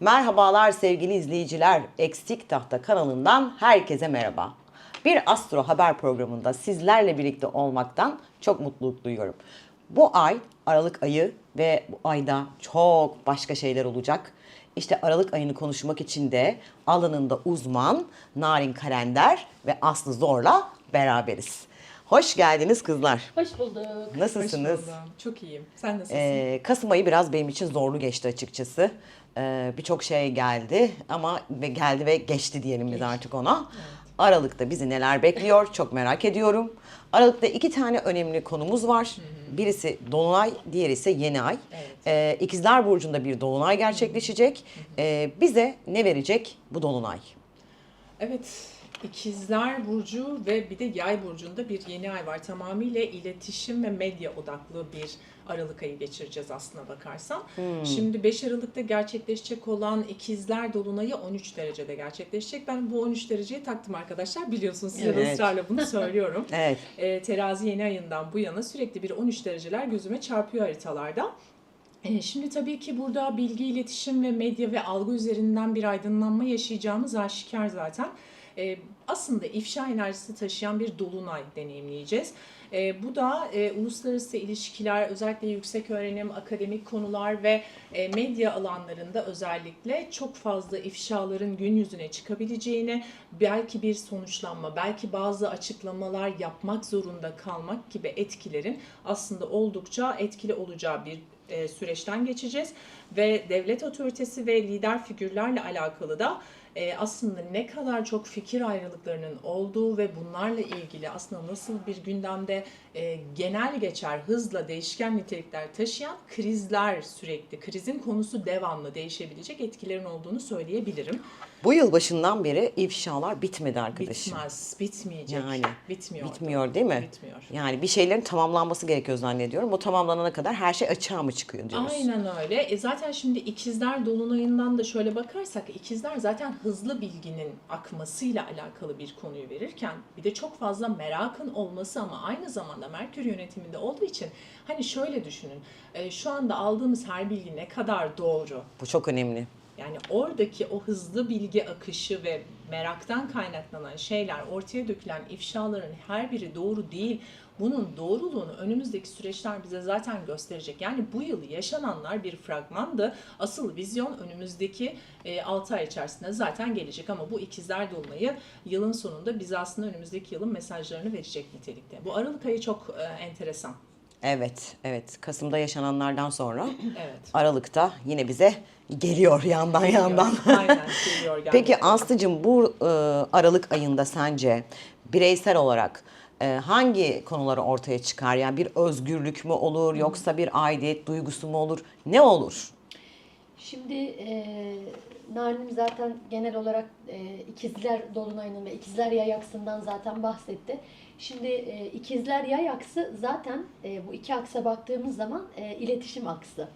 Merhabalar sevgili izleyiciler. Eksik Tahta kanalından herkese merhaba. Bir Astro Haber programında sizlerle birlikte olmaktan çok mutluluk duyuyorum. Bu ay Aralık ayı ve bu ayda çok başka şeyler olacak. İşte Aralık ayını konuşmak için de alanında uzman Narin Kalender ve Aslı Zor'la beraberiz. Hoş geldiniz kızlar. Hoş bulduk. Nasılsınız? Hoş buldum. Çok iyiyim. Sen nasılsın? Ee, Kasım ayı biraz benim için zorlu geçti açıkçası. Ee, Birçok şey geldi ama ve geldi ve geçti diyelim biz artık ona. Aralık'ta bizi neler bekliyor çok merak ediyorum. Aralık'ta iki tane önemli konumuz var. Birisi Dolunay, diğeri ise Yeni Ay. Ee, İkizler Burcu'nda bir Dolunay gerçekleşecek. Ee, bize ne verecek bu Dolunay? Evet. İkizler Burcu ve bir de Yay Burcu'nda bir yeni ay var. Tamamıyla iletişim ve medya odaklı bir Aralık ayı geçireceğiz aslına bakarsan. Hmm. Şimdi 5 Aralık'ta gerçekleşecek olan İkizler Dolunay'ı 13 derecede gerçekleşecek. Ben bu 13 dereceyi taktım arkadaşlar. Biliyorsunuz size Evet. ısrarla bunu söylüyorum. Evet. e, terazi yeni ayından bu yana sürekli bir 13 dereceler gözüme çarpıyor haritalarda. E, Şimdi tabii ki burada bilgi, iletişim ve medya ve algı üzerinden bir aydınlanma yaşayacağımız aşikar zaten. E, Aslında ifşa enerjisi taşıyan bir dolunay deneyimleyeceğiz. E, Bu da e, uluslararası ilişkiler, özellikle yüksek öğrenim, akademik konular ve e, medya alanlarında özellikle çok fazla ifşaların gün yüzüne çıkabileceğini, belki bir sonuçlanma, belki bazı açıklamalar yapmak zorunda kalmak gibi etkilerin aslında oldukça etkili olacağı bir e, süreçten geçeceğiz ve devlet otoritesi ve lider figürlerle alakalı da e, aslında ne kadar çok fikir ayrılıklarının olduğu ve bunlarla ilgili aslında nasıl bir gündemde e, genel geçer hızla değişken nitelikler taşıyan krizler sürekli krizin konusu devamlı değişebilecek etkilerin olduğunu söyleyebilirim. Bu yıl başından beri ifşalar bitmedi arkadaşım. Bitmez, bitmeyecek. Yani bitmiyor. Bitmiyor değil mi? Bitmiyor. Yani bir şeylerin tamamlanması gerekiyor zannediyorum. O tamamlanana kadar her şey açığa mı çıkıyor diyoruz. Aynen öyle. E zaten şimdi ikizler dolunayından da şöyle bakarsak ikizler zaten hızlı bilginin akmasıyla alakalı bir konuyu verirken bir de çok fazla merakın olması ama aynı zamanda Merkür yönetiminde olduğu için hani şöyle düşünün. e, şu anda aldığımız her bilgi ne kadar doğru? Bu çok önemli. Yani oradaki o hızlı bilgi akışı ve meraktan kaynaklanan şeyler, ortaya dökülen ifşaların her biri doğru değil. Bunun doğruluğunu önümüzdeki süreçler bize zaten gösterecek. Yani bu yıl yaşananlar bir fragmandı. Asıl vizyon önümüzdeki 6 ay içerisinde zaten gelecek ama bu ikizler dolunayı yılın sonunda bize aslında önümüzdeki yılın mesajlarını verecek nitelikte. Bu Aralık ayı çok e, enteresan. Evet, evet. Kasım'da yaşananlardan sonra Evet. Aralık'ta yine bize geliyor yandan yandan. Aynen geliyor Peki. Aslı'cığım bu e, Aralık ayında sence bireysel olarak e, hangi konuları ortaya çıkar? Yani bir özgürlük mü olur yoksa bir aidiyet duygusu mu olur? Ne olur? Şimdi e, Narin'im zaten genel olarak e, ikizler dolunayının ve ikizler yay aksından zaten bahsetti. Şimdi e, ikizler yay aksı zaten e, bu iki aksa baktığımız zaman e, iletişim aksı.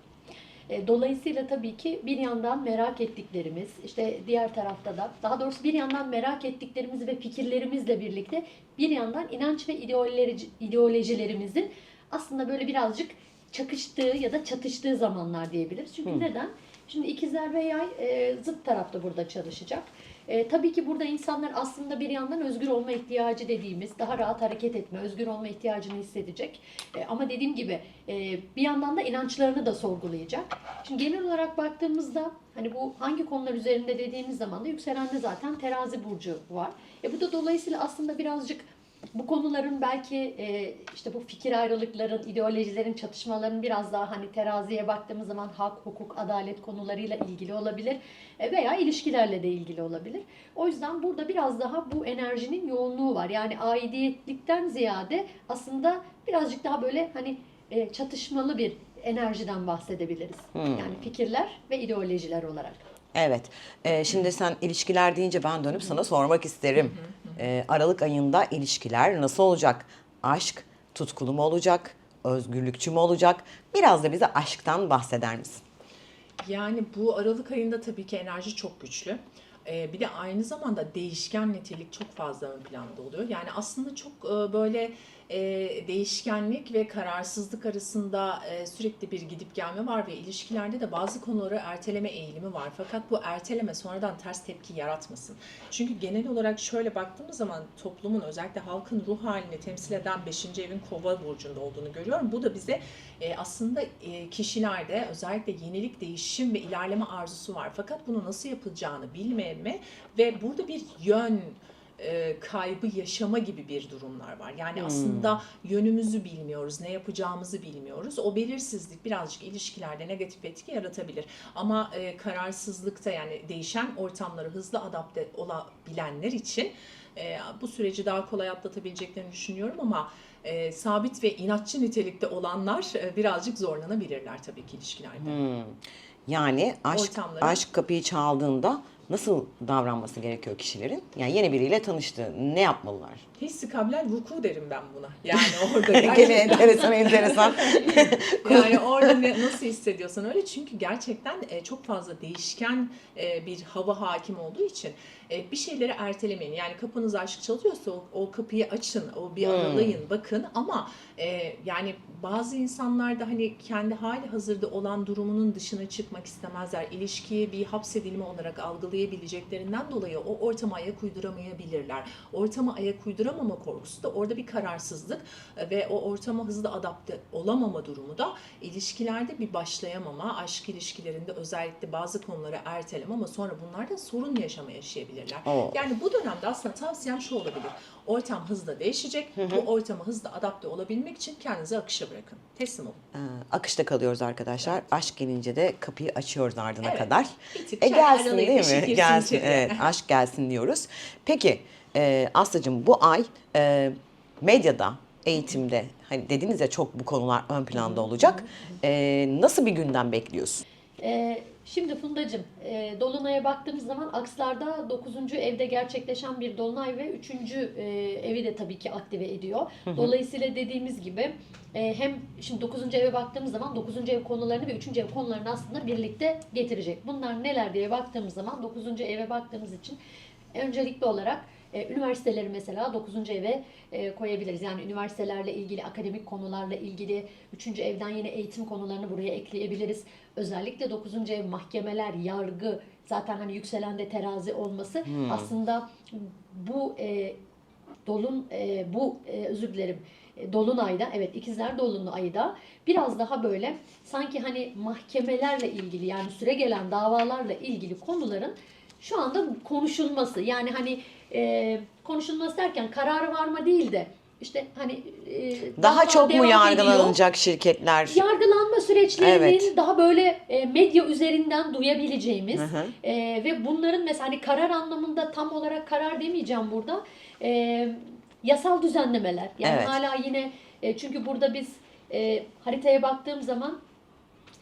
E, Dolayısıyla tabii ki bir yandan merak ettiklerimiz, işte diğer tarafta da daha doğrusu bir yandan merak ettiklerimiz ve fikirlerimizle birlikte bir yandan inanç ve ideoloji, ideolojilerimizin aslında böyle birazcık çakıştığı ya da çatıştığı zamanlar diyebiliriz. Çünkü neden? Şimdi ikizler ve yay e, zıt tarafta burada çalışacak. E, tabii ki burada insanlar aslında bir yandan özgür olma ihtiyacı dediğimiz, daha rahat hareket etme, özgür olma ihtiyacını hissedecek. E, ama dediğim gibi e, bir yandan da inançlarını da sorgulayacak. Şimdi genel olarak baktığımızda hani bu hangi konular üzerinde dediğimiz zaman da yükselende zaten terazi burcu var. E, bu da dolayısıyla aslında birazcık bu konuların belki e, işte bu fikir ayrılıkların, ideolojilerin, çatışmaların biraz daha hani teraziye baktığımız zaman hak, hukuk, adalet konularıyla ilgili olabilir E, veya ilişkilerle de ilgili olabilir. O yüzden burada biraz daha bu enerjinin yoğunluğu var. Yani aidiyetlikten ziyade aslında birazcık daha böyle hani e, çatışmalı bir enerjiden bahsedebiliriz. Yani fikirler ve ideolojiler olarak. Evet. E, şimdi sen ilişkiler deyince ben dönüp sana sormak isterim. E, Aralık ayında ilişkiler nasıl olacak? Aşk tutkulu mu olacak? Özgürlükçü mü olacak? Biraz da bize aşktan bahseder misin? Yani bu Aralık ayında tabii ki enerji çok güçlü. Ee, bir de aynı zamanda değişken nitelik çok fazla ön planda oluyor. Yani aslında çok e, böyle e, değişkenlik ve kararsızlık arasında e, sürekli bir gidip gelme var ve ilişkilerde de bazı konuları erteleme eğilimi var. Fakat bu erteleme sonradan ters tepki yaratmasın. Çünkü genel olarak şöyle baktığımız zaman toplumun özellikle halkın ruh halini temsil eden 5. evin kova burcunda olduğunu görüyorum. Bu da bize e, aslında e, kişilerde özellikle yenilik, değişim ve ilerleme arzusu var. Fakat bunu nasıl yapılacağını bilmeme ve burada bir yön e, kaybı yaşama gibi bir durumlar var. Yani aslında yönümüzü bilmiyoruz, ne yapacağımızı bilmiyoruz. O belirsizlik birazcık ilişkilerde negatif etki yaratabilir. Ama e, kararsızlıkta yani değişen ortamlara hızlı adapte olabilenler için e, bu süreci daha kolay atlatabileceklerini düşünüyorum ama e, sabit ve inatçı nitelikte olanlar e, birazcık zorlanabilirler tabii ki ilişkilerde. Yani aşk Ortamları. aşk kapıyı çaldığında nasıl davranması gerekiyor kişilerin? Yani yeni biriyle tanıştı. Ne yapmalılar? Hissi kabilen vuku derim ben buna. Yani orada Gene enteresan enteresan. yani orada ne, nasıl hissediyorsan öyle çünkü gerçekten e, çok fazla değişken e, bir hava hakim olduğu için e, bir şeyleri ertelemeyin. Yani kapınız aşk çalıyorsa o, o kapıyı açın, o bir aralayın, bakın ama e, yani bazı insanlar da hani kendi hali hazırda olan durumunun dışına çıkmak istemezler. İlişkiyi bir hapsedilme olarak algılayabileceklerinden dolayı o ortama ayak uyduramayabilirler. Ortama ayak uyduramama korkusu da orada bir kararsızlık e, ve o ortama hızlı adapte olamama durumu da ilişkilerde bir başlayamama, aşk ilişkilerinde özellikle bazı konuları erteleme ama sonra bunlardan sorun yaşama yaşayabilirler. Oo. Yani bu dönemde aslında tavsiyem şu olabilir. Ortam hızla değişecek. Bu ortama hızlı adapte olabilmek için kendinizi akışa bırakın. Teslim olun. Ee, akışta kalıyoruz arkadaşlar. Aşk gelince de kapıyı açıyoruz ardına Evet. kadar. E gelsin değil mi? Gelsin. Evet, aşk gelsin diyoruz. Peki e, Aslı'cığım bu ay e, medyada, eğitimde hani dediniz ya çok bu konular ön planda olacak. E, nasıl bir gündem bekliyorsun? Ee, şimdi Fundacığım, e, Dolunay'a baktığımız zaman Akslar'da 9. evde gerçekleşen bir Dolunay ve 3. E, evi de tabii ki aktive ediyor. Dolayısıyla dediğimiz gibi e, hem şimdi 9. eve baktığımız zaman 9. ev konularını ve 3. ev konularını aslında birlikte getirecek. Bunlar neler diye baktığımız zaman 9. eve baktığımız için öncelikli olarak e, üniversiteleri mesela 9. eve e, koyabiliriz. Yani üniversitelerle ilgili, akademik konularla ilgili 3. evden yine eğitim konularını buraya ekleyebiliriz. Özellikle 9. ev mahkemeler, yargı, zaten hani yükselende terazi olması aslında bu e, dolun e, bu e, özür dilerim e, dolunayda evet ikizler dolunay ayı da biraz daha böyle sanki hani mahkemelerle ilgili yani süre gelen davalarla ilgili konuların şu anda konuşulması yani hani e, konuşulması derken karar varma değil de işte hani e, Daha dava çok mu devam ediyor. yargılanacak şirketler? Yargılanma süreçlerinin Evet. daha böyle e, medya üzerinden duyabileceğimiz Hı hı. e, ve bunların mesela hani karar anlamında tam olarak karar demeyeceğim burada e, yasal düzenlemeler yani Evet. hala yine e, çünkü burada biz e, haritaya baktığım zaman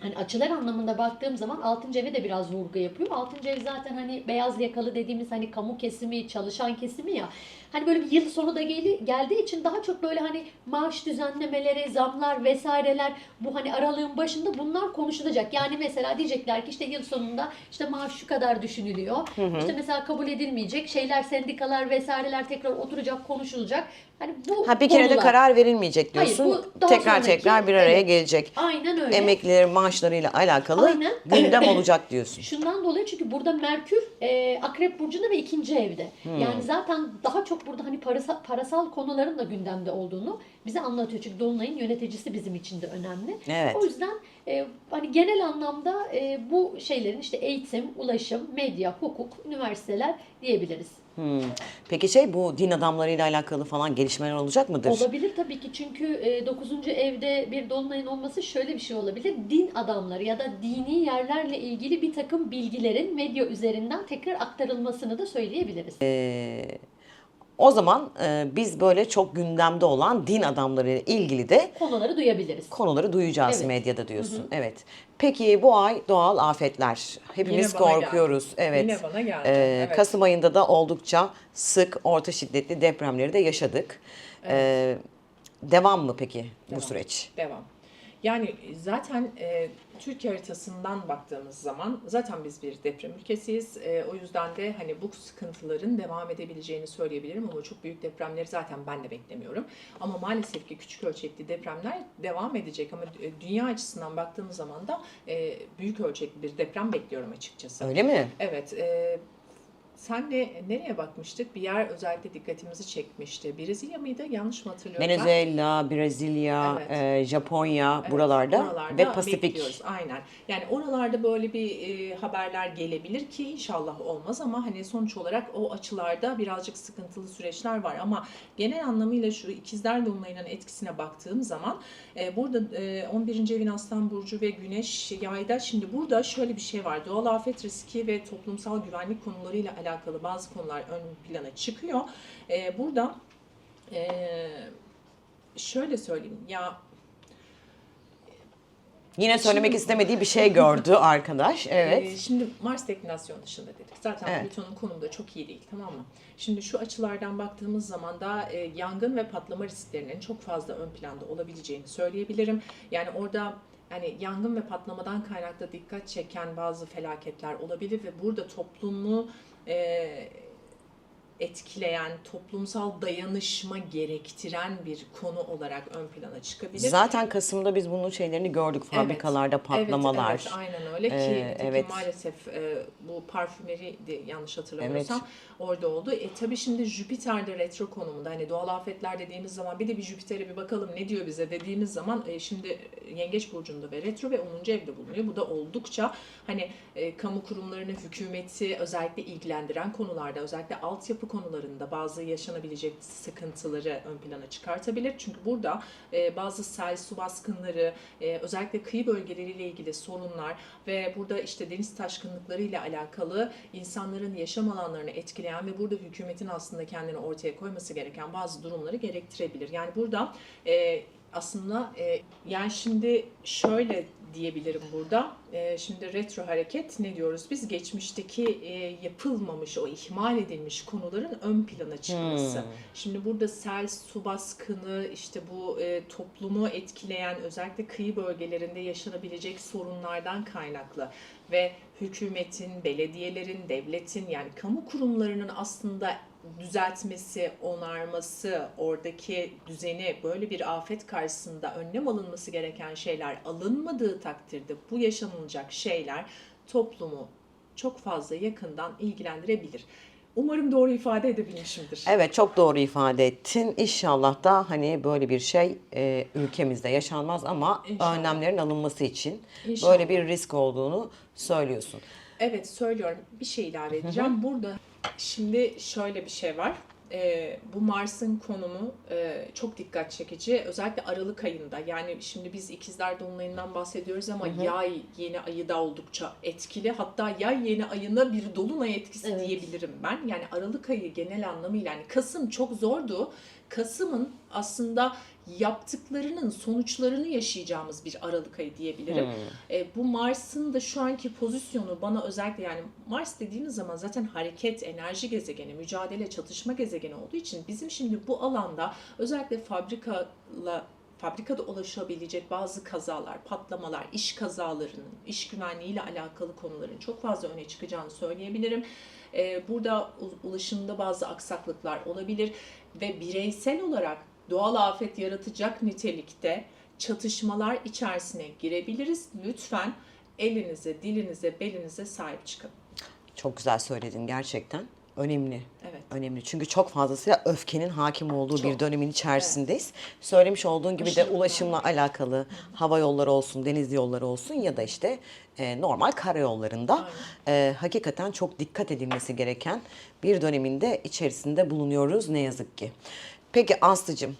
hani açılar anlamında baktığım zaman 6. eve de biraz vurgu yapıyor. 6. ev zaten hani beyaz yakalı dediğimiz hani kamu kesimi, çalışan kesimi ya. Hani böyle bir yıl sonu da geli, geldiği için daha çok böyle hani maaş düzenlemeleri, zamlar vesaireler bu hani aralığın başında bunlar konuşulacak. Yani mesela diyecekler ki işte yıl sonunda işte maaş şu kadar düşünülüyor. İşte mesela kabul edilmeyecek şeyler, sendikalar vesaireler tekrar oturacak, konuşulacak. Hani bu Ha bir kere de konular. karar verilmeyecek Hayır, diyorsun. bu daha tekrar sonraki- tekrar bir araya evet. gelecek. Aynen öyle. Emeklilerin maaşlarıyla alakalı Aynen. gündem olacak diyorsun. Şundan dolayı çünkü burada Merkür e, Akrep Burcu'nda ve ikinci evde. Hmm. Yani zaten daha çok burada hani parasal, parasal konuların da gündemde olduğunu bize anlatıyor. Çünkü Dolunay'ın yöneticisi bizim için de önemli. Evet. O yüzden e, hani genel anlamda e, bu şeylerin işte eğitim, ulaşım, medya, hukuk, üniversiteler diyebiliriz. Hmm. Peki şey bu din adamlarıyla alakalı falan gelişmeler olacak mıdır? Olabilir tabii ki çünkü 9. evde bir dolunayın olması şöyle bir şey olabilir. Din adamları ya da dini yerlerle ilgili bir takım bilgilerin medya üzerinden tekrar aktarılmasını da söyleyebiliriz. O zaman e, biz böyle çok gündemde olan din adamlarıyla ilgili de Konuları duyabiliriz. konuları duyacağız Evet. medyada diyorsun. Evet. Peki bu ay doğal afetler. Hepimiz Yine bana korkuyoruz. geldi. Evet. Yine bana geldi. Ee, Evet. Kasım ayında da oldukça sık orta şiddetli depremleri de yaşadık. Ee, devam mı peki bu Devam. süreç? Devam. Yani zaten e, Türkiye haritasından baktığımız zaman zaten biz bir deprem ülkesiyiz. E, o yüzden de hani bu sıkıntıların devam edebileceğini söyleyebilirim ama çok büyük depremleri zaten ben de beklemiyorum. Ama maalesef ki küçük ölçekli depremler devam edecek ama e, dünya açısından baktığımız zaman da e, büyük ölçekli bir deprem bekliyorum açıkçası. Öyle mi? Evet. E, senle nereye bakmıştık? Bir yer özellikle dikkatimizi çekmişti. Brezilya mıydı? Yanlış mı hatırlıyorum? Venezuela, Brezilya, Evet. e, Japonya Evet, buralarda, ve Pasifik. bekliyoruz. Aynen. Yani oralarda böyle bir e, haberler gelebilir ki inşallah olmaz ama hani sonuç olarak o açılarda birazcık sıkıntılı süreçler var ama genel anlamıyla şu ikizler dolunayının etkisine baktığım zaman e, burada e, 11. evin Aslan burcu ve Güneş yayda şimdi burada şöyle bir şey var. Doğal afet riski ve toplumsal güvenlik konularıyla alakalı bazı konular ön plana çıkıyor. E, burada e, şöyle söyleyeyim ya Yine söylemek Şimdi- istemediği bir şey gördü arkadaş. Ee, Evet. şimdi Mars deklinasyon dışında dedik. Zaten Evet. Plüton'un konumu da çok iyi değil tamam mı? Şimdi şu açılardan baktığımız zaman da e, yangın ve patlama risklerinin çok fazla ön planda olabileceğini söyleyebilirim. Yani orada hani yangın ve patlamadan kaynaklı dikkat çeken bazı felaketler olabilir ve burada toplumu e, etkileyen, toplumsal dayanışma gerektiren bir konu olarak ön plana çıkabilir. Zaten Kasım'da biz bunun şeylerini gördük. Fabrikalarda patlamalar. Evet, evet aynen öyle ki Ee, evet. maalesef e, bu parfümeri de yanlış hatırlamıyorsam orada oldu. E tabi şimdi Jüpiter'de retro konumunda hani doğal afetler dediğimiz zaman bir de bir Jüpiter'e bir bakalım ne diyor bize dediğimiz zaman e, şimdi Yengeç burcunda ve retro ve 10. evde bulunuyor. Bu da oldukça hani e, kamu kurumlarını, hükümeti özellikle ilgilendiren konularda özellikle altyapı konularında bazı yaşanabilecek sıkıntıları ön plana çıkartabilir. Çünkü burada e, bazı sel, su baskınları, e, özellikle kıyı bölgeleriyle ilgili sorunlar ve burada işte deniz taşkınlıkları ile alakalı insanların yaşam alanlarını etkileyen ve burada hükümetin aslında kendini ortaya koyması gereken bazı durumları gerektirebilir. Yani burada e, aslında e, yani şimdi şöyle diyebilirim burada. E, şimdi retro hareket ne diyoruz biz? Geçmişteki e, yapılmamış, o ihmal edilmiş konuların ön plana çıkması. Hmm. Şimdi burada sel, su baskını, işte bu e, toplumu etkileyen özellikle kıyı bölgelerinde yaşanabilecek sorunlardan kaynaklı ve hükümetin, belediyelerin, devletin yani kamu kurumlarının aslında düzeltmesi, onarması, oradaki düzeni böyle bir afet karşısında önlem alınması gereken şeyler alınmadığı takdirde bu yaşanılacak şeyler toplumu çok fazla yakından ilgilendirebilir. Umarım doğru ifade edebilmişimdir. Evet çok doğru ifade ettin. İnşallah da hani böyle bir şey e, ülkemizde yaşanmaz ama İnşallah. önlemlerin alınması için İnşallah. böyle bir risk olduğunu söylüyorsun. Evet söylüyorum. Bir şey ilave edeceğim. Burada şimdi şöyle bir şey var. Ee, bu Mars'ın konumu e, çok dikkat çekici. Özellikle Aralık ayında. Yani şimdi biz ikizler dolunayından bahsediyoruz ama yay yeni ayı da oldukça etkili. Hatta yay yeni ayına bir dolunay etkisi Evet. diyebilirim ben. Yani Aralık ayı genel anlamıyla yani Kasım çok zordu. Kasım'ın aslında yaptıklarının sonuçlarını yaşayacağımız bir Aralık ayı diyebilirim. E, bu Mars'ın da şu anki pozisyonu bana özellikle yani Mars dediğimiz zaman zaten hareket, enerji gezegeni, mücadele, çatışma gezegeni olduğu için bizim şimdi bu alanda özellikle fabrikala fabrikada ulaşabilecek bazı kazalar, patlamalar, iş kazalarının, iş güvenliğiyle alakalı konuların çok fazla öne çıkacağını söyleyebilirim. Ee, burada ulaşımda bazı aksaklıklar olabilir ve bireysel olarak doğal afet yaratacak nitelikte çatışmalar içerisine girebiliriz. Lütfen elinize, dilinize, belinize sahip çıkın. Çok güzel söyledin gerçekten. Önemli. Evet. Önemli. Çünkü çok fazlasıyla öfkenin hakim olduğu bir Çok. dönemin içerisindeyiz. Söylemiş olduğun gibi de ulaşımla alakalı hava yolları olsun, deniz yolları olsun ya da işte e, normal karayollarında e, hakikaten çok dikkat edilmesi gereken bir döneminde içerisinde bulunuyoruz ne yazık ki. Peki Aslı'cığım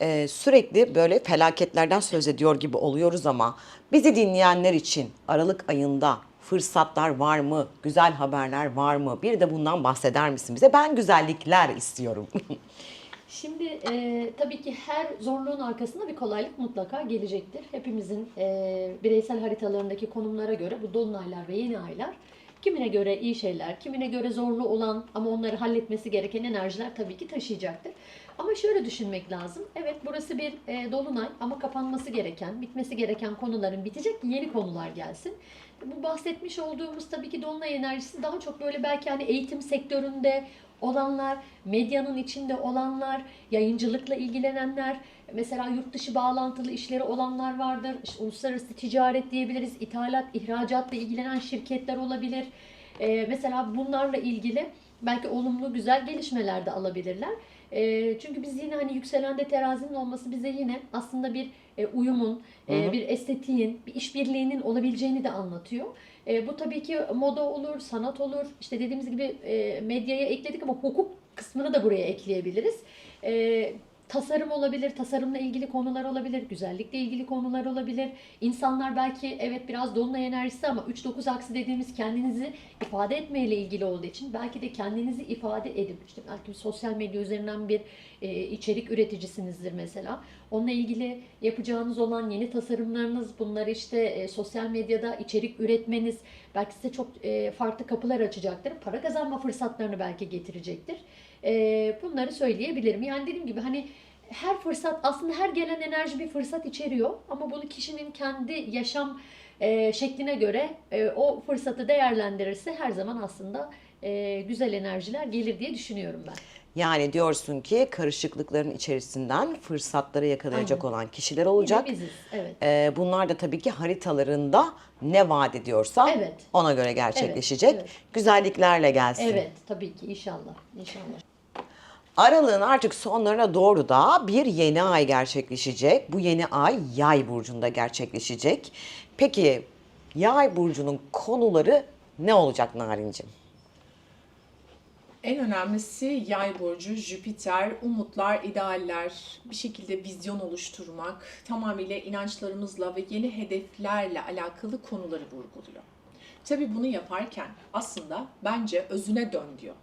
e, sürekli böyle felaketlerden söz ediyor gibi oluyoruz ama bizi dinleyenler için Aralık ayında fırsatlar var mı? Güzel haberler var mı? Bir de bundan bahseder misin bize? Ben güzellikler istiyorum. Şimdi e, tabii ki her zorluğun arkasında bir kolaylık mutlaka gelecektir. Hepimizin e, bireysel haritalarındaki konumlara göre bu dolunaylar ve yeni aylar Kimine göre iyi şeyler, kimine göre zorlu olan ama onları halletmesi gereken enerjiler tabii ki taşıyacaktır. Ama şöyle düşünmek lazım. Evet burası bir e, dolunay ama kapanması gereken, bitmesi gereken konuların bitecek yeni konular gelsin. Bu bahsetmiş olduğumuz tabii ki dolunay enerjisi daha çok böyle belki hani eğitim sektöründe olanlar, medyanın içinde olanlar, yayıncılıkla ilgilenenler, mesela yurt dışı bağlantılı işleri olanlar vardır. İşte uluslararası ticaret diyebiliriz, ithalat, ihracatla ilgilenen şirketler olabilir. Ee, mesela bunlarla ilgili belki olumlu güzel gelişmeler de alabilirler. Ee, çünkü biz yine hani yükselende terazinin olması bize yine aslında bir e, uyumun, e, Hı hı. bir estetiğin, bir işbirliğinin olabileceğini de anlatıyor. E, bu tabii ki moda olur, sanat olur. İşte dediğimiz gibi e, medyaya ekledik ama hukuk kısmını da buraya ekleyebiliriz. E, tasarım olabilir, tasarımla ilgili konular olabilir, güzellikle ilgili konular olabilir. İnsanlar belki evet biraz dolunay enerjisi ama 3-9 aksi dediğimiz kendinizi ifade etmeyle ilgili olduğu için belki de kendinizi ifade edip işte belki sosyal medya üzerinden bir e, içerik üreticisinizdir mesela. Onunla ilgili yapacağınız olan yeni tasarımlarınız, bunları işte e, sosyal medyada içerik üretmeniz belki size çok e, farklı kapılar açacaktır. Para kazanma fırsatlarını belki getirecektir. E, bunları söyleyebilirim. Yani dediğim gibi hani her fırsat aslında her gelen enerji bir fırsat içeriyor ama bunu kişinin kendi yaşam e, şekline göre e, o fırsatı değerlendirirse her zaman aslında e, güzel enerjiler gelir diye düşünüyorum ben. Yani diyorsun ki karışıklıkların içerisinden fırsatları yakalayacak olan kişiler olacak. Yine biziz. Evet. Ee, bunlar da tabii ki haritalarında ne vaat ediyorsa Evet. ona göre gerçekleşecek. evet. Güzelliklerle gelsin. Evet tabii ki inşallah. İnşallah. Aralığın artık sonlarına doğru da bir yeni ay gerçekleşecek. Bu yeni ay yay burcunda gerçekleşecek. Peki yay burcunun konuları ne olacak Narin'cim? En önemlisi yay burcu, Jüpiter, umutlar, idealler, bir şekilde vizyon oluşturmak, tamamıyla inançlarımızla ve yeni hedeflerle alakalı konuları vurguluyor. Tabii bunu yaparken aslında bence özüne dön diyor.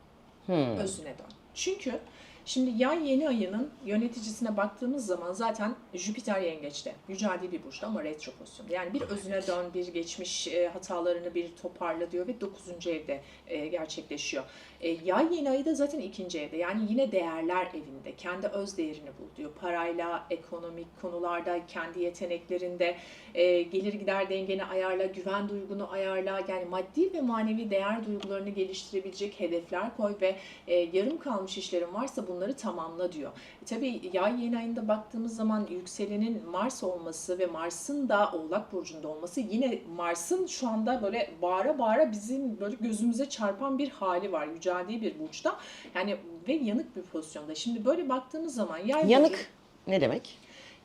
Özüne dön. Çünkü şimdi yay yeni ayının yöneticisine baktığımız zaman zaten Jüpiter yengeçte. Yüceldiği bir burçta ama retro pozisyonda. Yani bir özüne dön, bir geçmiş e, hatalarını bir toparla diyor ve 9. evde e, gerçekleşiyor. E, yay yeni ayı da zaten ikinci evde. Yani yine değerler evinde. Kendi öz değerini bul diyor. Parayla, ekonomik konularda, kendi yeteneklerinde e, gelir gider dengeni ayarla, güven duygunu ayarla. Yani maddi ve manevi değer duygularını geliştirebilecek hedefler koy ve e, yarım kalmış işlerin varsa bunları tamamla diyor. E, tabii yay yeni ayında baktığımız zaman yükselenin Mars olması ve Mars'ın da Oğlak Burcu'nda olması yine Mars'ın şu anda böyle bağıra bağıra bizim böyle gözümüze çarpan bir hali var. Yüceldiği bir burçta. Yani ve yanık bir pozisyonda. Şimdi böyle baktığımız zaman yay burcu- Yanık ne demek?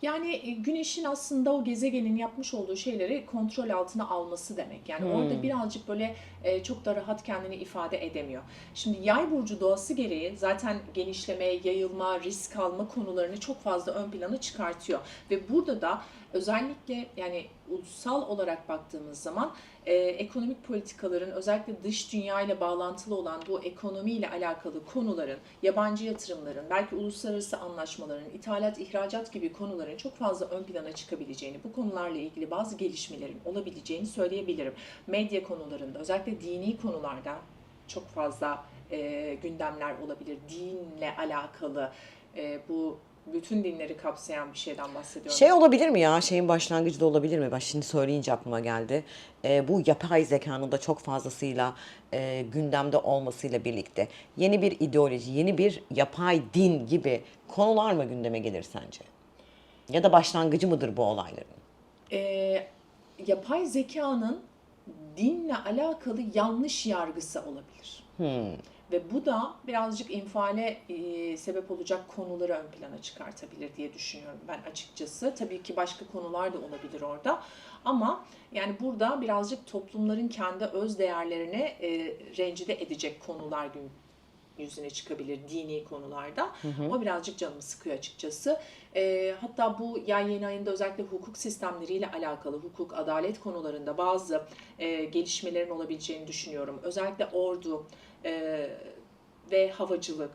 yani e, güneşin aslında o gezegenin yapmış olduğu şeyleri kontrol altına alması demek. Yani orada birazcık böyle e, çok da rahat kendini ifade edemiyor. Şimdi yay burcu doğası gereği zaten genişleme, yayılma, risk alma konularını çok fazla ön plana çıkartıyor. Ve burada da özellikle yani ulusal olarak baktığımız zaman e, ekonomik politikaların özellikle dış dünya ile bağlantılı olan bu ekonomiyle alakalı konuların, yabancı yatırımların, belki uluslararası anlaşmaların, ithalat, ihracat gibi konuların çok fazla ön plana çıkabileceğini, bu konularla ilgili bazı gelişmelerin olabileceğini söyleyebilirim. Medya konularında, özellikle dini konularda çok fazla e, gündemler olabilir. Dinle alakalı e, bu bütün dinleri kapsayan bir şeyden bahsediyorum. Şey olabilir mi ya? Şeyin başlangıcı da olabilir mi? Bak şimdi söyleyince aklıma geldi. Ee, bu yapay zekanın da çok fazlasıyla e, gündemde olmasıyla birlikte yeni bir ideoloji, yeni bir yapay din gibi konular mı gündeme gelir sence? Ya da başlangıcı mıdır bu olayların? e, yapay zekanın dinle alakalı yanlış yargısı olabilir. Ve bu da birazcık infiale e, sebep olacak konuları ön plana çıkartabilir diye düşünüyorum ben açıkçası. Tabii ki başka konular da olabilir orada. Ama yani burada birazcık toplumların kendi öz değerlerini e, rencide edecek konular gün yüzüne çıkabilir dini konularda. O birazcık canımı sıkıyor açıkçası. E, hatta bu yay yeni ayında özellikle hukuk sistemleriyle alakalı hukuk, adalet konularında bazı e, gelişmelerin olabileceğini düşünüyorum. Özellikle ordu e, ve havacılık,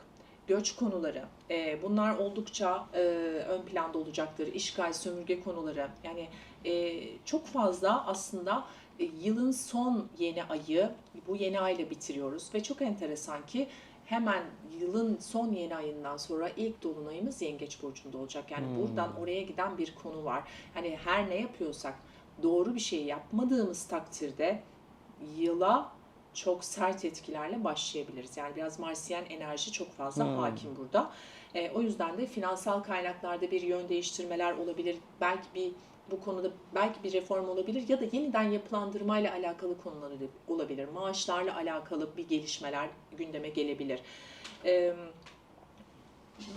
göç konuları e, bunlar oldukça e, ön planda olacaktır. İşgal, sömürge konuları yani e, çok fazla aslında e, yılın son yeni ayı bu yeni ayla bitiriyoruz ve çok enteresan ki hemen yılın son yeni ayından sonra ilk dolunayımız Yengeç burcunda olacak. Yani buradan oraya giden bir konu var. Hani her ne yapıyorsak doğru bir şey yapmadığımız takdirde yıla çok sert etkilerle başlayabiliriz. Yani biraz Marsiyen enerji çok fazla hakim burada. E, o yüzden de finansal kaynaklarda bir yön değiştirmeler olabilir. Belki bir bu konuda belki bir reform olabilir ya da yeniden yapılandırmayla alakalı konular olabilir. Maaşlarla alakalı bir gelişmeler gündeme gelebilir. E,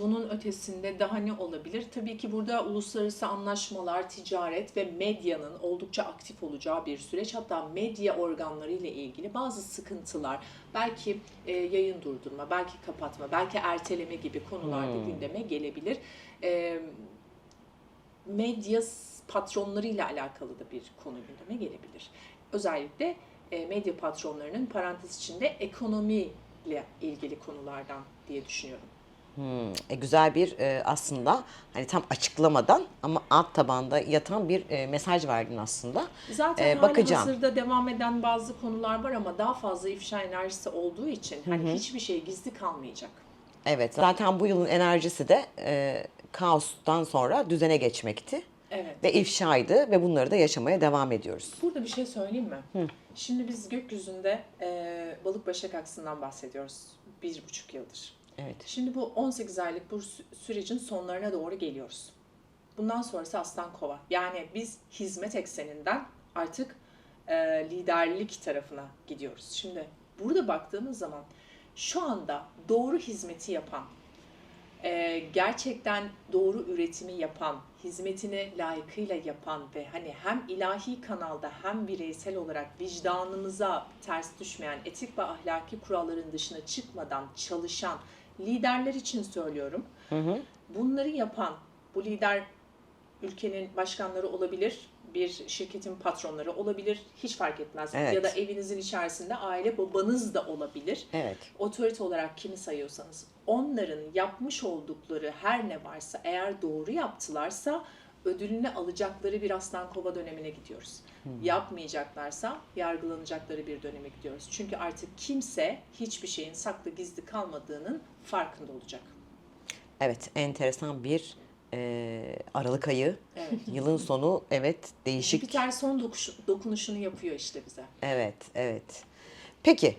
bunun ötesinde daha ne olabilir? Tabii ki burada uluslararası anlaşmalar, ticaret ve medyanın oldukça aktif olacağı bir süreç. Hatta medya organları ile ilgili bazı sıkıntılar, belki e, yayın durdurma, belki kapatma, belki erteleme gibi konular da gündeme gelebilir. E, medya patronlarıyla alakalı da bir konu gündeme gelebilir. Özellikle e, medya patronlarının parantez içinde ekonomiyle ilgili konulardan diye düşünüyorum. Hmm, e, güzel bir e, aslında hani tam açıklamadan ama alt tabanda yatan bir e, mesaj verdin aslında. Zaten hali bakacağım. hazırda devam eden bazı konular var ama daha fazla ifşa enerjisi olduğu için hani hiçbir şey gizli kalmayacak. Evet zaten bu yılın enerjisi de e, kaostan sonra düzene geçmekti Evet. ve ifşaydı ve bunları da yaşamaya devam ediyoruz. Burada bir şey söyleyeyim mi? Şimdi biz gökyüzünde e, balık başak aksından bahsediyoruz bir buçuk yıldır. Evet. Şimdi bu 18 aylık bu sü- sürecin sonlarına doğru geliyoruz. Bundan sonrası aslan kova. Yani biz hizmet ekseninden artık e, liderlik tarafına gidiyoruz. Şimdi burada baktığımız zaman şu anda doğru hizmeti yapan, e, gerçekten doğru üretimi yapan, hizmetini layıkıyla yapan ve hani hem ilahi kanalda hem bireysel olarak vicdanımıza ters düşmeyen etik ve ahlaki kuralların dışına çıkmadan çalışan liderler için söylüyorum. Bunları yapan bu lider ülkenin başkanları olabilir, bir şirketin patronları olabilir, hiç fark etmez. Evet. Ya da evinizin içerisinde aile babanız da olabilir Evet. otorite olarak kimi sayıyorsanız onların yapmış oldukları her ne varsa eğer doğru yaptılarsa ödülünü alacakları bir aslan kova dönemine gidiyoruz. Yapmayacaklarsa yargılanacakları bir döneme gidiyoruz. Çünkü artık kimse hiçbir şeyin saklı gizli kalmadığının farkında olacak. Evet, enteresan bir e, Aralık ayı. Evet. Yılın sonu evet değişik. Jüpiter son dokuş- dokunuşunu yapıyor işte bize. Evet, evet. Peki,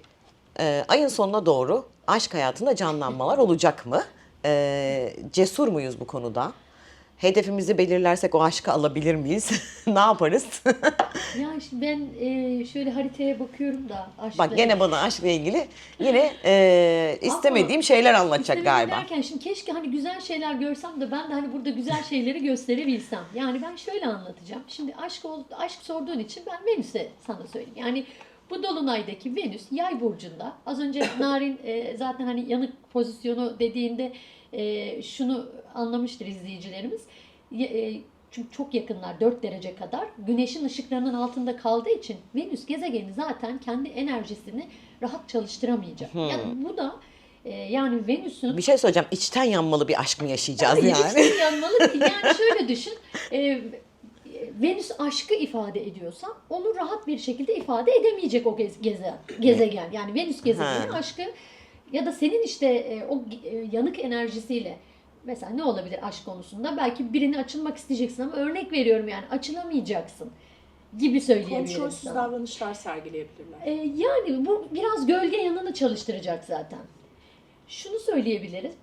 e, ayın sonuna doğru aşk hayatında canlanmalar olacak mı? E, cesur muyuz bu konuda? Hedefimizi belirlersek o aşkı alabilir miyiz? ne yaparız? Ya şimdi ben e, şöyle haritaya bakıyorum da aşkla. Bak gene bana aşkla ilgili yine e, istemediğim şeyler anlatacak galiba. Derken şimdi keşke hani güzel şeyler görsem de ben de hani burada güzel şeyleri gösterebilsem. Yani ben şöyle anlatacağım. Şimdi aşk aşk sorduğun için ben Venüs'e sana söyleyeyim. Yani bu dolunaydaki Venüs yay burcunda. Az önce Narin e, zaten hani yanık pozisyonu dediğinde e, şunu anlamıştır izleyicilerimiz. E, çünkü çok yakınlar 4 derece kadar. Güneşin ışıklarının altında kaldığı için Venüs gezegeni zaten kendi enerjisini rahat çalıştıramayacak. Yani bu da e, yani Venüs'ün Bir şey söyleyeceğim. içten yanmalı bir aşk mı yaşayacağız yani? hiçbir yanmalı değil. Yani şöyle düşün. e, Venüs aşkı ifade ediyorsa onu rahat bir şekilde ifade edemeyecek o gez- geze, gezegen. Yani Venüs gezegeni Ha. aşkı ya da senin işte e, o e, yanık enerjisiyle mesela ne olabilir aşk konusunda? Belki birine açılmak isteyeceksin ama örnek veriyorum yani açılamayacaksın gibi söyleyebiliriz. Kontrolsüz sana. davranışlar sergileyebilirler. E, yani bu biraz gölge yanını çalıştıracak zaten. Şunu söyleyebiliriz.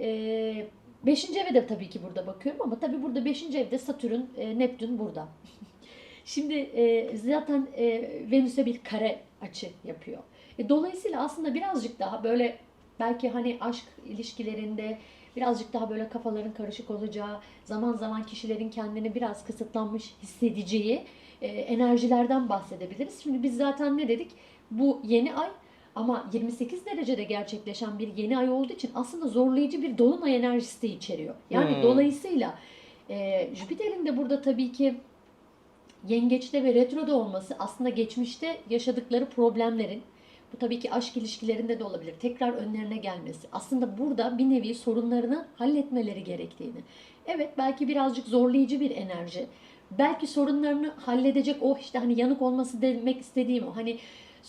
E, beşinci eve de tabii ki burada bakıyorum ama tabii burada beşinci evde Satürn, e, Neptün burada. Şimdi e, zaten e, Venüs'e bir kare açı yapıyor. E, dolayısıyla aslında birazcık daha böyle belki hani aşk ilişkilerinde birazcık daha böyle kafaların karışık olacağı, zaman zaman kişilerin kendini biraz kısıtlanmış hissedeceği e, enerjilerden bahsedebiliriz. Şimdi biz zaten ne dedik? Bu yeni ay ama 28 derecede gerçekleşen bir yeni ay olduğu için aslında zorlayıcı bir dolunay enerjisi de içeriyor. Yani Hmm. dolayısıyla e, Jüpiter'in de burada tabii ki yengeçte ve retroda olması aslında geçmişte yaşadıkları problemlerin bu tabii ki aşk ilişkilerinde de olabilir. Tekrar önlerine gelmesi. Aslında burada bir nevi sorunlarını halletmeleri gerektiğini. Evet belki birazcık zorlayıcı bir enerji. belki sorunlarını halledecek o işte hani yanık olması demek istediğim o. Hani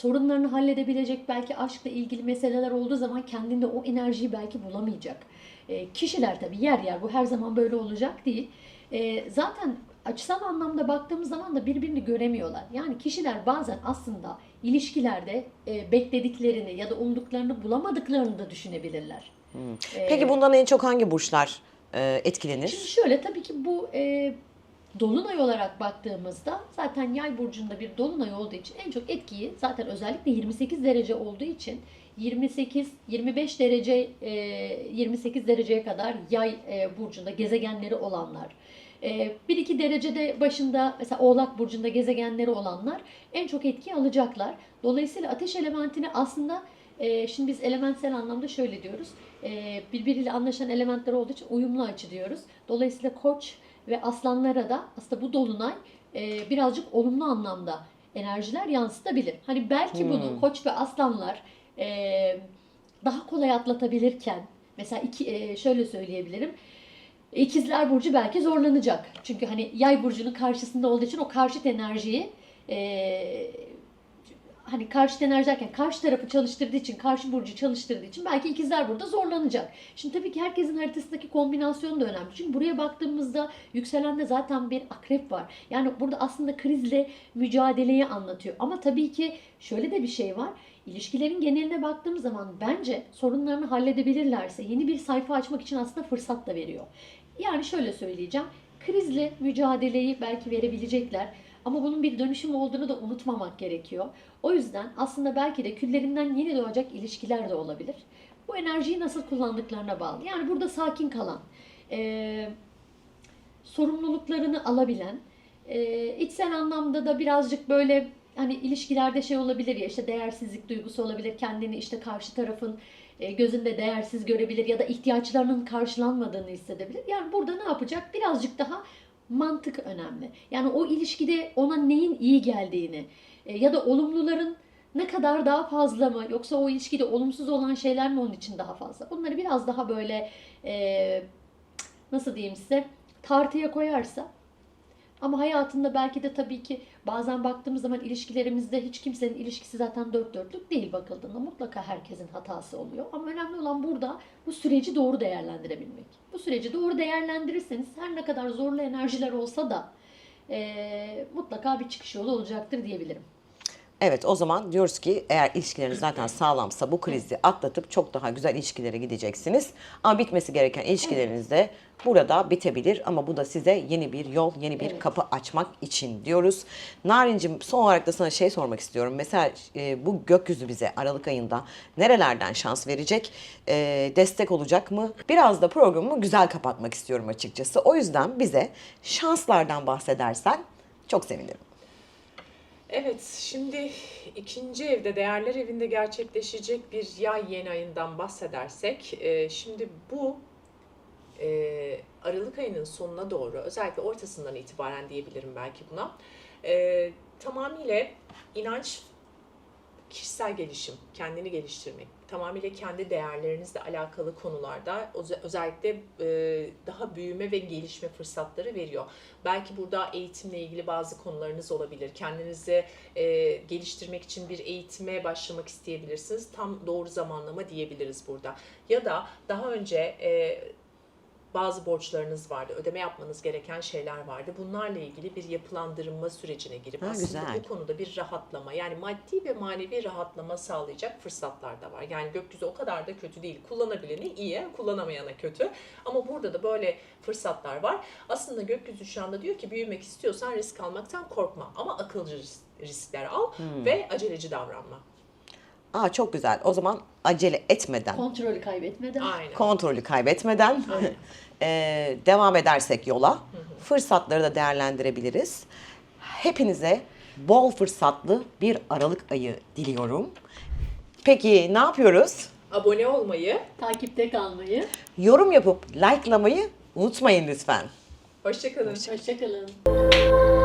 sorunlarını halledebilecek belki aşkla ilgili meseleler olduğu zaman kendinde o enerjiyi belki bulamayacak. E, kişiler tabii yer yer bu her zaman böyle olacak değil. E, zaten açısal anlamda baktığımız zaman da birbirini göremiyorlar. Yani kişiler bazen aslında ilişkilerde e, beklediklerini ya da umduklarını bulamadıklarını da düşünebilirler. E, Peki bundan en çok hangi burçlar e, etkilenir? Şimdi şöyle tabii ki bu e, dolunay olarak baktığımızda zaten yay burcunda bir dolunay olduğu için en çok etkiyi zaten özellikle 28 derece olduğu için 28 25 derece e, 28 dereceye kadar yay e, burcunda gezegenleri olanlar e, 1-2 derecede başında mesela Oğlak burcunda gezegenleri olanlar en çok etki alacaklar. Dolayısıyla ateş elementini aslında e, şimdi biz elementsel anlamda şöyle diyoruz. E, birbiriyle anlaşan elementler olduğu için uyumlu açı diyoruz. Dolayısıyla koç ve aslanlara da aslında bu dolunay e, birazcık olumlu anlamda enerjiler yansıtabilir. Hani belki bunu koç ve aslanlar e, daha kolay atlatabilirken mesela iki e, şöyle söyleyebilirim. İkizler burcu belki zorlanacak. Çünkü hani yay burcunun karşısında olduğu için o karşıt enerjiyi e, hani karşıt enerji derken karşı tarafı çalıştırdığı için, karşı burcu çalıştırdığı için belki ikizler burada zorlanacak. Şimdi tabii ki herkesin haritasındaki kombinasyon da önemli. Çünkü buraya baktığımızda yükselende zaten bir akrep var. Yani burada aslında krizle mücadeleyi anlatıyor. Ama tabii ki şöyle de bir şey var. İlişkilerin geneline baktığımız zaman bence sorunlarını halledebilirlerse yeni bir sayfa açmak için aslında fırsat da veriyor. Yani şöyle söyleyeceğim. Krizle mücadeleyi belki verebilecekler. Ama bunun bir dönüşüm olduğunu da unutmamak gerekiyor. O yüzden aslında belki de küllerinden yeni doğacak ilişkiler de olabilir. Bu enerjiyi nasıl kullandıklarına bağlı. Yani burada sakin kalan, eee, sorumluluklarını alabilen, eee, içsel anlamda da birazcık böyle hani ilişkilerde şey olabilir ya işte değersizlik duygusu olabilir. Kendini işte karşı tarafın e, gözünde değersiz görebilir ya da ihtiyaçlarının karşılanmadığını hissedebilir. Yani burada ne yapacak? Birazcık daha mantık önemli. Yani o ilişkide ona neyin iyi geldiğini e, ya da olumluların ne kadar daha fazla mı yoksa o ilişkide olumsuz olan şeyler mi onun için daha fazla? Bunları biraz daha böyle e, nasıl diyeyim size tartıya koyarsa ama hayatında belki de tabii ki bazen baktığımız zaman ilişkilerimizde hiç kimsenin ilişkisi zaten dört dörtlük değil bakıldığında. Mutlaka herkesin hatası oluyor. Ama önemli olan burada bu süreci doğru değerlendirebilmek. Bu süreci doğru değerlendirirseniz her ne kadar zorlu enerjiler olsa da eee, mutlaka bir çıkış yolu olacaktır diyebilirim. Evet o zaman diyoruz ki eğer ilişkileriniz zaten sağlamsa bu krizi atlatıp çok daha güzel ilişkilere gideceksiniz. Ama bitmesi gereken ilişkileriniz de burada bitebilir ama bu da size yeni bir yol, yeni bir Evet. kapı açmak için diyoruz. Narincim son olarak da sana şey sormak istiyorum. Mesela e, bu gökyüzü bize Aralık ayında nerelerden şans verecek, e, destek olacak mı? Biraz da programı güzel kapatmak istiyorum açıkçası. O yüzden bize şanslardan bahsedersen çok sevinirim. Evet, şimdi ikinci evde, değerler evinde gerçekleşecek bir yay yeni ayından bahsedersek, e, şimdi bu e, Aralık ayının sonuna doğru, özellikle ortasından itibaren diyebilirim belki buna, e, tamamıyla inanç, kişisel gelişim, kendini geliştirmek, tamamıyla kendi değerlerinizle alakalı konularda öze- özellikle e, daha büyüme ve gelişme fırsatları veriyor. Belki burada eğitimle ilgili bazı konularınız olabilir. Kendinizi e, geliştirmek için bir eğitime başlamak isteyebilirsiniz. Tam doğru zamanlama diyebiliriz burada. Ya da daha önce e, bazı borçlarınız vardı, ödeme yapmanız gereken şeyler vardı. Bunlarla ilgili bir yapılandırma sürecine girip Ha, aslında güzel. bu konuda bir rahatlama yani maddi ve manevi rahatlama sağlayacak fırsatlar da var. Yani gökyüzü o kadar da kötü değil. Kullanabileni iyi, kullanamayana kötü. Ama burada da böyle fırsatlar var. Aslında gökyüzü şu anda diyor ki büyümek istiyorsan risk almaktan korkma. Ama akılcı ris- riskler al ve aceleci davranma. Aa çok güzel. O zaman acele etmeden, Kontrolü kaybetmeden. Aynen. kontrolü kaybetmeden Aynen. eee, devam edersek yola fırsatları da değerlendirebiliriz. Hepinize bol fırsatlı bir Aralık ayı diliyorum. Peki ne yapıyoruz? Abone olmayı, Takipte kalmayı. Yorum yapıp likelamayı unutmayın lütfen. hoşçakalın. Hoşçakalın.